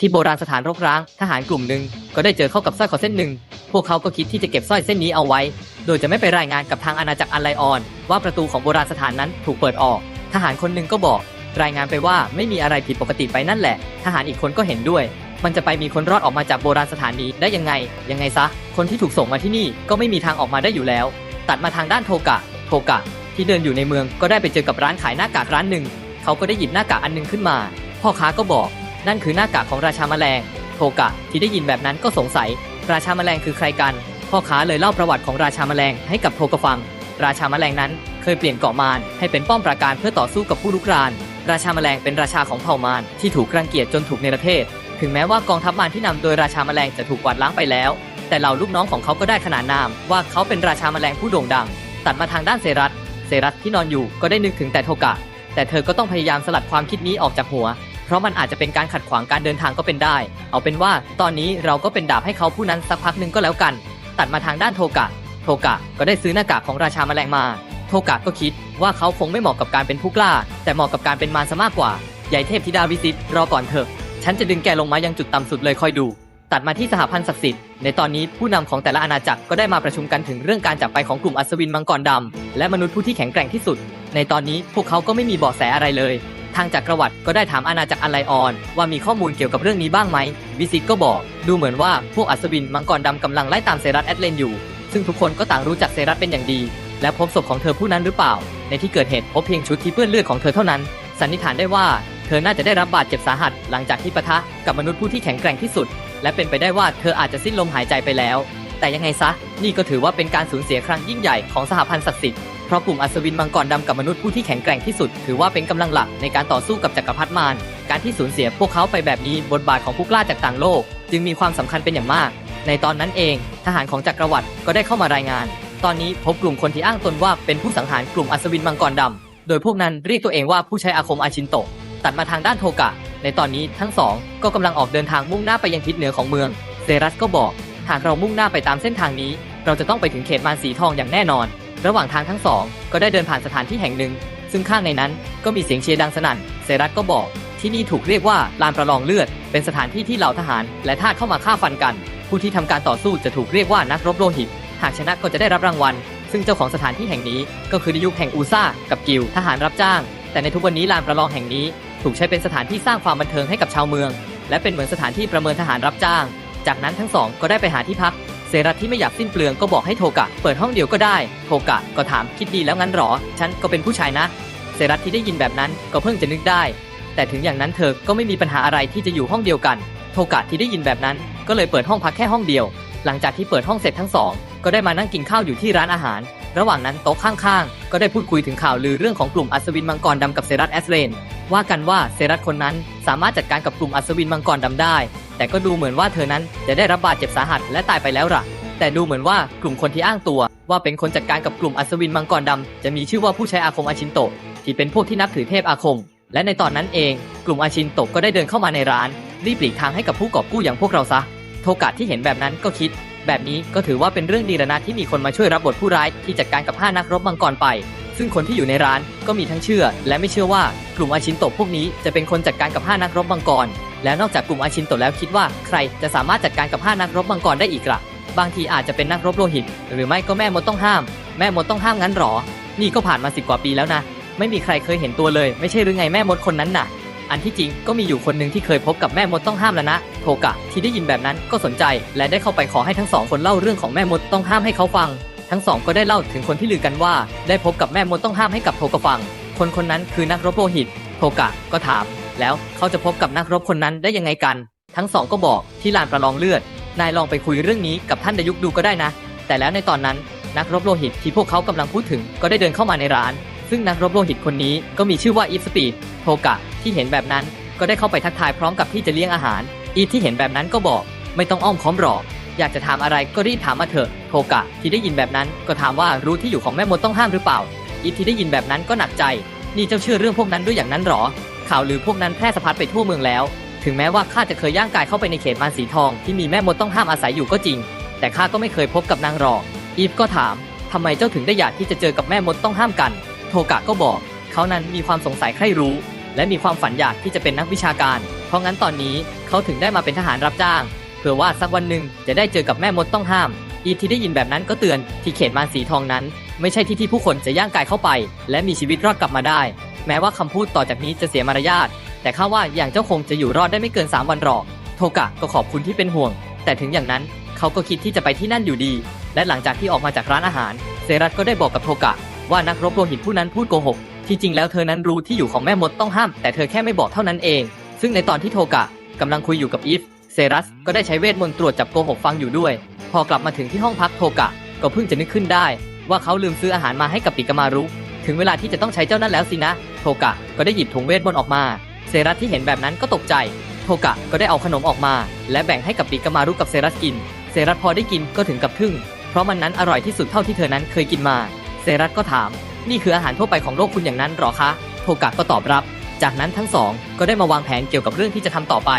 ที่โบราณสถานรกร้าง ทหารกลุ่มหนึ่งก็ได้เจอเข้ากับสร้อยคอเส้นหนึ่ง พวกเขาก็คิดที่จะเก็บสร้อยเส้นนี้เอาไว้ โดยจะไม่ไปรายงานกับทางอาณาจักรอันไลออน ว่าประตูของโบราณสถานนั้นถูกเปิดออก ทหารคนหนึ่งก็บอก รายงานไปว่าไม่มีอะไรผิดปกติไปนั่นแหละ ทหารอีกคนก็เห็นด้วย มันจะไปมีคนรอดออกมาจากโบราณสถานนี้ได้ยังไง ยังไงซะ คนที่ถูกส่งมาที่นี่ก็ไม่มีทางออกมาได้อยู่แล้ว ตัดมาทางด้านโทกะ โทกะ ที่เดินอยู่ในเมืองก็ได้ไปเจอกับร้านขายหน้ากากร้านหนึ่ง เขาก็ได้หยิบหน้ากากอันหนึงขึ้นมา พ่อค้าก็บอก นั่นคือหน้ากากของราชาแมลงโทกะที่ได้ยินแบบนั้นก็สงสัย ราชาแมลงคือใครกัน พ่อค้าเลยเล่าประวัติของราชาแมลงให้กับโทกะฟัง ราชาแมลงนั้นเคยเปลี่ยนเกาะมารให้เป็นป้อมปราการเพื่อต่อสู้กับผู้ลุกราน ราชาแมลงเป็นราชาของเผ่ามารที่ถูกรังเกียจจนถูกเนรเทศ ถึงแม้ว่ากองทัพมารที่นำโดยราชาแมลงจะถูกกวาดล้างไปแล้ว แต่เหล่าลูกน้องของเขาก็ได้ขนานนาม ว่าเขาเป็นราชาแมลงผู้โด่งดัง ตัดมาทางด้านเซรัสเซรัสที่นอนอยู่ก็ได้นึกถึงแต่โทกะ แต่เธอก็ต้องพยายามสลัดความคิดนี้ออกจากหัว เพราะมันอาจจะเป็นการขัดขวางการเดินทางก็เป็นได้ เอาเป็นว่าตอนนี้เราก็เป็นดาบให้เขาผู้นั้นสักพักหนึ่งก็แล้วกัน ตัดมาทางด้านโทกะ โทกะก็ได้ซื้อหน้ากากของราชาแมลงมา โทกะก็คิดว่าเขาคงไม่เหมาะกับการเป็นผู้กล้า แต่เหมาะกับการเป็นมารซะมากกว่า ใหญ่เทพธิดาวิสิตรอก่อนเถอะ ฉันจะดึงแกลงมายังจุดต่ำสุดเลยคอยดู ตัดมาที่สหพันธ์ศักดิ์สิทธิ์ ในตอนนี้ผู้นำของแต่ละอาณาจักรก็ได้มาประชุมกันถึงเรื่องการจับไปของกลุ่มอัศวินมังกรดำและมนุษย์ผู้ที่แข็งแกร่งที่สุด ในตอนนี้พวกเขาก็ไม่มีเบาะแสอะไรเลย ทางจักรวรรดิก็ได้ถามอาณาจักรอันไลออน ว่ามีข้อมูลเกี่ยวกับเรื่องนี้บ้างไหม วิสิตก็บอกดูเหมือนว่าพวกอัศวินมังกรดำกำลังไล่ตามเซรัสแอดเลนอยู่ ซึ่งทุกคนก็ต่างรู้จักเซรัสเป็นอย่างดี และพบศพของเธอผู้นั้นหรือเปล่า ในที่เกิดเหตุพบเพียงชุดที่เปื้อนเลือดของเธอเท่านั้น สันนิษฐานได้ว่าเธอน่าจะได้รับบาดเจ็บสาหัส หลังจากที่ปะทะกับมนุษย์ผู้ที่แข็งแกร่งที่สุด และเป็นไปได้ว่าเธออาจจะสิ้นลมหายใจไปแล้ว แต่ยังไงซะ นี่ก็ถือว่าเป็นการสูญเสียครั้งยิ่งใหญ่ของสหพันธ์ศักดิ์สิทธิ์ เพราะกลุ่มอัศวินมังกรดำกับมนุษย์ผู้ที่แข็งแกร่งที่สุด ถือว่าเป็นกำลังหลักในการต่อสู้กับจักรพรรดิมาร การที่สูญเสียพวกเขาไปแบบนี้บทบาทของผู้กล้าจากต่างโลก จึงมีความสำคัญเป็นอย่างมาก ในตอนนั้นเอง ทหารของจักรวรรดิก็ได้เข้ามารายงาน ตอนนี้พบกลุ่มคนที่อ้างตนว่าเป็นผู้สังหารกลุ่มอัศวินมังกรดำโดยพวกนั้นเรียกตัวเองว่าผู้ใช้อาคมอาชินโตะตัดมาทางด้านโทกะ ในตอนนี้ทั้งสองก็กำลังออกเดินทางมุ่งหน้าไปยังทิศเหนือของเมือง เซรัสก็บอก หากเรามุ่งหน้าไปตามเส้นทางนี้ เราจะต้องไปถึงเขตมารสีทองอย่างแน่นอน ระหว่างทางทั้งสอง ก็ได้เดินผ่านสถานที่แห่งหนึ่ง ซึ่งข้างในนั้นก็มีเสียงเชียร์ดังสนั่นเซรัสก็บอก ที่นี่ถูกเรียกว่าลานประลองเลือด เป็นสถานที่ที่เหล่าทหาร และทาสเข้ามาฆ่าฟันกัน ผู้ที่ทำการต่อสู้จะถูกเรียกว่านักรบโลหิต หากชนะก็จะได้รับรางวัล ซึ่งเจ้าของสถานที่แห่งนี้ ก็คือในยุคแห่งอูซ่ากับกิลทหารรับจ้าง แต่ในทุกวันนี้ลานประลองแห่งนี้ ถูกใช้เป็นสถานที่สร้างความบันเทิงให้กับชาวเมือง และเป็นเหมือนสถานที่ประเมินทหารรับจ้าง จากนั้นทั้งสองก็ได้ไปหาที่พัก เซรัตที่ไม่อยากสิ้นเปลืองก็บอกให้โทกะ เปิดห้องเดียวก็ได้ โทกะก็ถามคิดดีแล้วงั้นหรอ ฉันก็เป็นผู้ชายนะ เซรัตที่ได้ยินแบบนั้นก็เพิ่งจะนึกได้ แต่ถึงอย่างนั้นเธอก็ไม่มีปัญหาอะไรที่จะอยู่ห้องเดียวกัน โทกะที่ได้ยินแบบนั้น ก็เลยเปิดห้องพักแค่ห้องเดียว หลังจากที่เปิดห้องเสร็จทั้งสองก็ได้มานั่งกินข้าวอยู่ที่ร้านอาหาร ระหว่างนั้นโต๊ะข้างๆ ก็ได้พูดคุยถึงข่าวลือเรื่องของกลุ่มอัศวินมังกรดำกับเซรัตแอสเลนว่ากันว่าเซรัตคนนั้นสามารถจัดการกับกลุ่มอัศวินมังกรดำได้ แต่ก็ดูเหมือนว่าเธอนั้นจะได้รับบาดเจ็บสาหัสและตายไปแล้วล่ะ แต่ดูเหมือนว่ากลุ่มคนที่อ้างตัว ว่าเป็นคนจัดการกับกลุ่มอัศวินมังกรดำจะมีชื่อว่าผู้ใช้อาคมอาชินโตะที่เป็นพวกที่นับถือเทพอาคม และในตอนนั้นเอง กลุ่มอาชินโตะก็ได้เดินเข้ามาในร้าน รีบหลีกทางให้กับผู้กอบกู้อย่างพวกเราซะ โทกะที่เห็นแบบนั้นก็คิด แบบนี้ก็ถือว่าเป็นเรื่องดีแล้วนะที่มีคนมาช่วยรับบทผู้ร้ายที่จัดการกับห้านักรบมังกรไป ซึ่งคนที่อยู่ในร้านก็มีทั้งเชื่อ และไม่เชื่อว่ากลุ่มอาชินโตะพวกนี้จะเป็นคนจัดการกับห้านักรบมังกรแล้วนอกจากกลุ่มอาชินโตแล้วคิดว่าใครจะสามารถจัดการกับห้านักรบมังกรได้อีกล่ะ บางทีอาจจะเป็นนักรบโลหิต หรือไม่ก็แม่มดต้องห้าม แม่มดต้องห้ามงั้นหรอ นี่ก็ผ่านมาสิบกว่าปีแล้วนะ ไม่มีใครเคยเห็นตัวเลย ไม่ใช่หรือไงแม่มดคนนั้นน่ะ อันที่จริงก็มีอยู่คนหนึ่งที่เคยพบกับแม่มดต้องห้ามแล้วนะ โทกะ ที่ได้ยินแบบนั้นก็สนใจ และได้เข้าไปขอให้ทั้งสองคนเล่าเรื่องของแม่มดต้องห้ามให้เขาฟัง ทั้งสองก็ได้เล่าถึงคนที่ลือกันว่า ได้พบกับแม่มดต้องห้ามให้กับโทกะฟัง คนคนนั้นคือนักรบโลหิต โทกะก็ถาม แล้วเขาจะพบกับนักรบคนนั้นได้ยังไงกัน ทั้งสองก็บอกที่ลานประลองเลือด นายลองไปคุยเรื่องนี้กับท่านดยุกดูก็ได้นะ แต่แล้วในตอนนั้นนักรบโลหิตที่พวกเขากำลังพูดถึงก็ได้เดินเข้ามาในร้าน ซึ่งนักรบโลหิตคนนี้ก็มีชื่อว่าอีฟสปีโทกะที่เห็นแบบนั้นก็ได้เข้าไปทักทายพร้อมกับที่จะเลี้ยงอาหาร อีฟที่เห็นแบบนั้นก็บอก ไม่ต้องอ้อมค้อมหรอกอยากจะถามอะไรก็รีบถามมาเถอะโทกะที่ได้ยินแบบนั้นก็ถามว่ารู้ที่อยู่ของแม่มดต้องห้ามหรือเปล่าอีฟที่ได้ยินแบบนั้นก็หนักใจ นี่เจ้าเชื่อเรื่องพวกนั้นด้วยอย่างนั้นหรอ ข่าวลือพวกนั้นแพร่สะพัดไปทั่วเมืองแล้ว ถึงแม้ว่าข้าจะเคยย่างกายเข้าไปในเขตมารสีทองที่มีแม่มดต้องห้ามอาศัยอยู่ก็จริง แต่ข้าก็ไม่เคยพบกับนางหรอกอีฟก็ถามทำไมเจ้าถึงได้อยากที่จะเจอกับแม่มดต้องห้ามกัน โทกะก็บอก เขานั้นมีความสงสัยใคร่รู้ และมีความฝันอยากที่จะเป็นนักวิชาการ เพราะงั้นตอนนี้เขาถึงได้มาเป็นทหารรับจ้างเผื่อว่าสักวันหนึ่งจะได้เจอกับแม่มดต้องห้าม อีฟที่ได้ยินแบบนั้นก็เตือนที่เขตมารสีทองนั้น ไม่ใช่ที่ที่ผู้คนจะย่างกายเข้าไป และมีชีวิตรอดกลับมาได้ แม้ว่าคำพูดต่อจากนี้จะเสียมารยาท แต่ข้าว่าอย่างเจ้าคงจะอยู่รอดได้ไม่เกิน 3 วันหรอก โทกะก็ขอบคุณที่เป็นห่วง แต่ถึงอย่างนั้นเขาก็คิดที่จะไปที่นั่นอยู่ดี และหลังจากที่ออกมาจากร้านอาหาร เซรัตก็ได้บอกกับโทกะ ว่านักรบโลหิตผู้นั้นพูดโกหก ที่จริงแล้วเธอนั้นรู้ที่อยู่ของแม่มดต้องห้าม แต่เธอแค่ไม่บอกเท่านั้นเอง ซึ่งในตอนที่โทกะกำลังคุยอยู่กับอีฟ เซรัสก็ได้ใช้เวทมนต์ตรวจจับโกหกฟังอยู่ด้วย พอกลับมาถึงที่ห้องพักโทกะ ก็เพิ่งจะนึกขึ้นได้ ว่าเขาลืมซื้ออาหารมาให้กับปิกามารุ ถึงเวลาที่จะต้องใช้เจ้านั่นแล้วสินะ โทกะก็ได้หยิบถุงเวทมนต์ออกมา เซรัสที่เห็นแบบนั้นก็ตกใจ โทกะก็ได้เอาขนมออกมา และแบ่งให้กับปิกามารุกับเซรัสกิน เซรัสพอได้กินก็ถึงกับทึ่ง เพราะมันนั้นอร่อยที่สุดเท่าที่เธอนั้นเคยกินมา เซรัสก็ถาม นี่คืออาหารทั่วไปของโลกคุณอย่างนั้นหรอคะ โทกะก็ตอบรับ จากนั้นทั้งสองก็ได้มาวางแผนเกี่ยวกับเรื่องที่จะทำต่อไป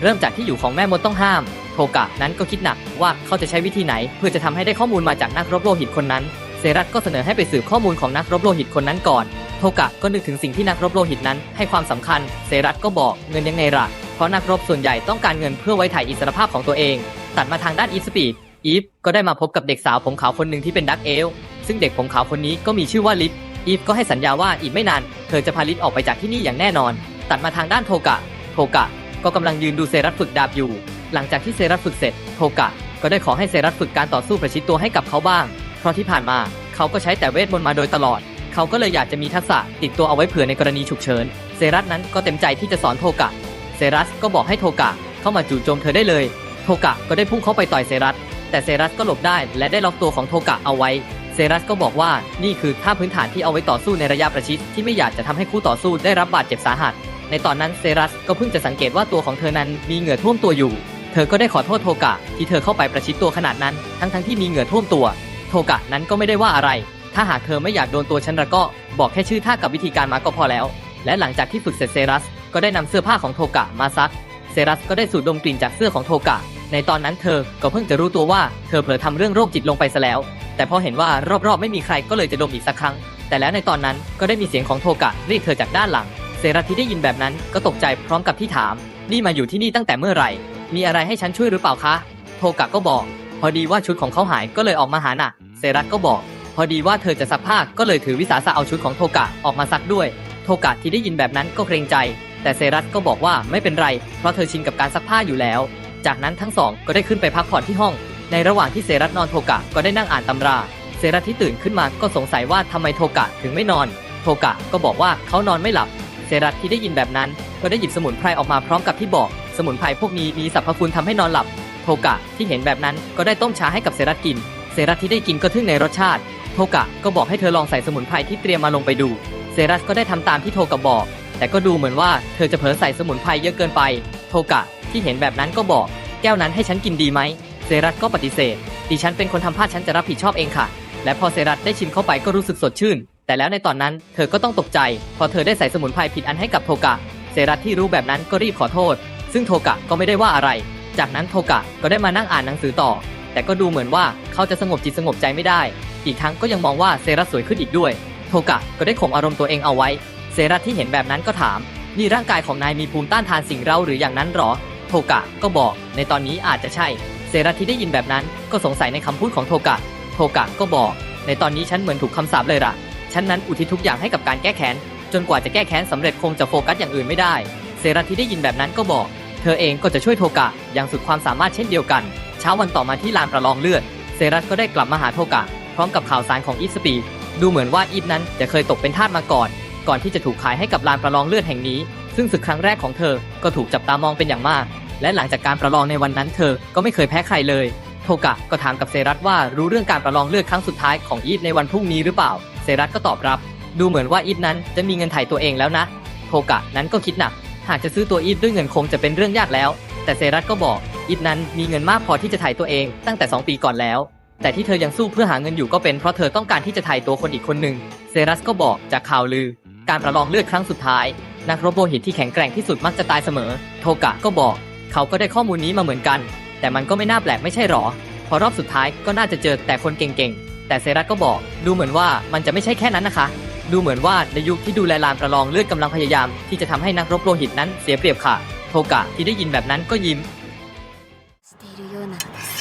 เริ่มจากที่อยู่ของแม่มดต้องห้าม โทกะนั้นก็คิดหนักว่าเขาจะใช้วิธีไหน เพื่อจะทำให้ได้ข้อมูลมาจากนักรบโลหิตคนนั้น เซรัสก็เสนอให้ไปสืบข้อมูลของนักรบโลหิตคนนั้นก่อน โทกะก็นึกถึงสิ่งที่นักรบโลหิตนั้นให้ความสำคัญ เซรัสก็บอกเงินยังไงล่ะ เพราะนักรบส่วนใหญ่ต้องการเงินเพื่อไว้ถ่ายอิสรภาพของตัวเอง ตัดมาทางด้านอีสปีด อีฟก็ได้มาพบกับเด็กสาวผมขาวคนหนึ่งที่เป็นดักเอล ซึ่งเด็กผมขาวคนนี้ก็มีชื่อว่าลิฟ อีฟก็ให้สัญญาว่าอีกไม่นาน เธอจะพาลิฟออกไปจากที่นี่อย่างแน่นอน ตัดมาทางด้านโทกะ โทกะ ก็กำลังยืนดูเซรัสฝึกดาบอยู่ หลังจากที่เซรัสฝึกเสร็จ โทกะ ก็ได้ขอให้เซรัสฝึกการต่อสู้ประชิดตัวให้กับเขาบ้าง เพราะที่ผ่านมาเขาก็ใช้แต่เวทมนต์มาโดยตลอด เขาก็เลยอยากจะมีทักษะติดตัวเอาไว้เผื่อในกรณีฉุกเฉิน เซรัสนั้นก็เต็มใจที่จะสอนโทกะ เซรัสก็บอกให้โทกะเข้ามาจู่โจมเธอได้เลย โทกะก็ได้พุ่งเข้าไปต่อยเซรัส แต่เซรัสก็หลบได้และได้ล็อกตัวของโทกะเอาไว้ เซรัสก็บอกว่านี่คือท่าพื้นฐานที่เอาไว้ต่อสู้ในระยะประชิดที่ไม่อยากจะทำให้คู่ต่อสู้ได้รับบาดเจ็บสาหัส ในตอนนั้นเซรัสก็เพิ่งจะสังเกตว่าตัวของเธอนั้นมีเหงื่อท่วมตัวอยู่ เธอก็ได้ขอโทษโทกะที่เธอเข้าไปประชิดตัวขนาดนั้น ทั้งๆที่มีเหงื่อท่วมตัว โทกะนั้นก็ไม่ได้ว่าอะไร ถ้าหากเธอไม่อยากโดนตัวฉันละก็บอกแค่ชื่อท่ากับวิธีการมาก็พอแล้ว และหลังจากที่ฝึกเสร็จเซรัส ก็ได้นำเสื้อผ้าของโทกะมาซัก เซรัสก็ได้สูดดมกลิ่นจากเสื้อของโทกะ ในตอนนั้นเธอก็เพิ่งจะรู้ตัวว่าเธอเผลอทำเรื่องโรคจิตลงไปซะแล้ว แต่พอเห็นว่ารอบๆไม่มีใครก็เลยจะดมอีกสักครั้ง แต่แล้วในตอนนั้นก็ได้มีเสียงของโทกะเรียกเธอจากด้านหลัง เซรัสที่ได้ยินแบบนั้นก็ตกใจพร้อมกับที่ถาม นี่มาอยู่ที่นี่ตั้งแต่เมื่อไหร่ มีอะไรให้ฉันช่วยหรือเปล่าคะ โทกะก็บอก พอดีว่าชุดของเขาหายก็เลยออกมาหาน่ะ เซรัสก็บอก พอดีว่าเธอจะซักผ้าก็เลยถือวิสาสะเอาชุดของโทกะออกมาซักด้วย โทกะที่ได้ยินแบบนั้นก็เกรงใจ แต่เซรัสก็บอกว่าไม่เป็นไร เพราะเธอชินกับการซักผ้าอยู่แล้ว จากนั้นทั้งสองก็ได้ขึ้นไปพักผ่อนที่ห้อง ในระหว่างที่เซรัสนอนโทกะก็ได้นั่งอ่านตำรา เซรัสที่ตื่นขึ้นมาก็สงสัยว่าทำไมโทกะถึงไม่นอน โทกะก็บอกว่าเขานอนไม่หลับ เซรัสที่ได้ยินแบบนั้น ก็ได้หยิบสมุนไพรออกมาพร้อมกับที่บอก สมุนไพรพวกนี้มีสรรพคุณทำให้นอนหลับ โทกะที่เห็นแบบนั้นก็ได้ต้มชาให้กับเซรัสกิน เซรัสที่ได้กินก็ทึ่งในรสชาติ โทกะก็บอกให้เธอลองใส่สมุนไพรที่เตรียมมาลงไปดู เซรัสก็ได้ทำตามที่โทกะบอก แต่ก็ดูเหมือนว่าเธอจะเผลอใส่สมุนไพรเยอะเกินไป โทกะที่เห็นแบบนั้นก็บอก แก้วนั้นให้ฉันกินดีไหม เซรัสก็ปฏิเสธ ดิฉันเป็นคนทำพลาดฉันจะรับผิดชอบเองค่ะ และพอเซรัสได้ชิมเข้าไปก็รู้สึกสดชื่น แต่แล้วในตอนนั้นเธอก็ต้องตกใจ พอเธอได้ใส่สมุนไพรผิดอันให้กับโทกะ เซรัสที่รู้แบบนั้นก็รีบขอโทษ ซึ่งโทกะก็ไม่ได้ว่าอะไร จากนั้นโทกะก็ได้มานั่งอ่านหนังสือต่อ แต่ก็ดูเหมือนว่าเขาจะสงบจิตสงบใจไม่ได้ อีกทั้งก็ยังมองว่าเซรัสสวยขึ้นอีกด้วย โทกะก็ได้ข่มอารมณ์ตัวเองเอาไว้ เซรัสที่เห็นแบบนั้นก็ถาม นี่ร่างกายของนายมีภูมิต้านทานสิ่งเราหรืออย่างนั้นหรอ โทกะก็บอก ในตอนนี้อาจจะใช่ เซรัสที่ได้ยินแบบนั้นก็สงสัยในคำพูดของโทกะ โทกะก็บอก ในตอนนี้ฉันเหมือนถูกคำสาปเลยล่ะ ฉันนั้นอุทิศทุกอย่างให้กับการแก้แค้น จนกว่าจะแก้แค้นสำเร็จคงจะโฟกัสอย่างอื่นไม่ได้ เซรัสที่ได้ยินแบบนั้นก็บอก เธอเองก็จะช่วยโทกะอย่างสุดความสามารถเช่นเดียวกัน เช้าวันต่อมาที่ลานประลองเลือด เซรัสก็ได้กลับมาหาโทกะ พร้อมกับข่าวสารของอีฟสปีดดูเหมือนว่าอีฟนั้นจะเคยตกเป็นทาสมาก่อน ก่อนที่จะถูกขายให้กับลานประลองเลือดแห่งนี้ ซึ่งศึกครั้งแรกของเธอ ก็ถูกจับตามองเป็นอย่างมาก และหลังจากการประลองในวันนั้นเธอ ก็ไม่เคยแพ้ใครเลย โทกะก็ถามกับเซรัสว่ารู้เรื่องการประลองเลือดครั้งสุดท้ายของอีฟในวันพรุ่งนี้หรือเปล่า เซรัสก็ตอบรับ ดูเหมือนว่าอีฟนั้นจะมีเงินไถ่ตัวเองแล้วนะ โทกะนั้นก็คิดหนัก หากจะซื้อตัวอีฟด้วยเงินคงจะเป็นเรื่องยากแล้ว แต่เซรัสก็บอกอีฟนั้นมีเงินมากพอที่จะไถ่ตัวเองตั้งแต่ 2 ปีก่อนแล้ว แต่ที่เธอยังสู้เพื่อหาเงินอยู่ก็เป็นเพราะเธอต้องการที่จะไถ่ตัวคนอีกคนหนึ่งเซรัสก็บอกจากข่าวลือ การประลองเลือดครั้งสุดท้าย นักรบโลหิตที่แข็งแกร่งที่สุดมักจะตายเสมอ โทกะก็บอก เขาก็ได้ข้อมูลนี้มาเหมือนกัน แต่มันก็ไม่น่าแปลกไม่ใช่หรอ พอรอบสุดท้ายก็น่าจะเจอแต่คนเก่งๆแต่เซรัสก็บอก ดูเหมือนว่ามันจะไม่ใช่แค่นั้นนะคะดูเหมือนว่าในยุคที่ดูแลลานประลองเลือดกำลังพยายาม ที่จะทำให้นักรบโลหิตนั้นเสียเปรียบค่ะ โท โทกะที่ได้ยินแบบนั้นก็ยิ้ม しているようなのです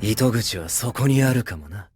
糸口はそこにあるかもな。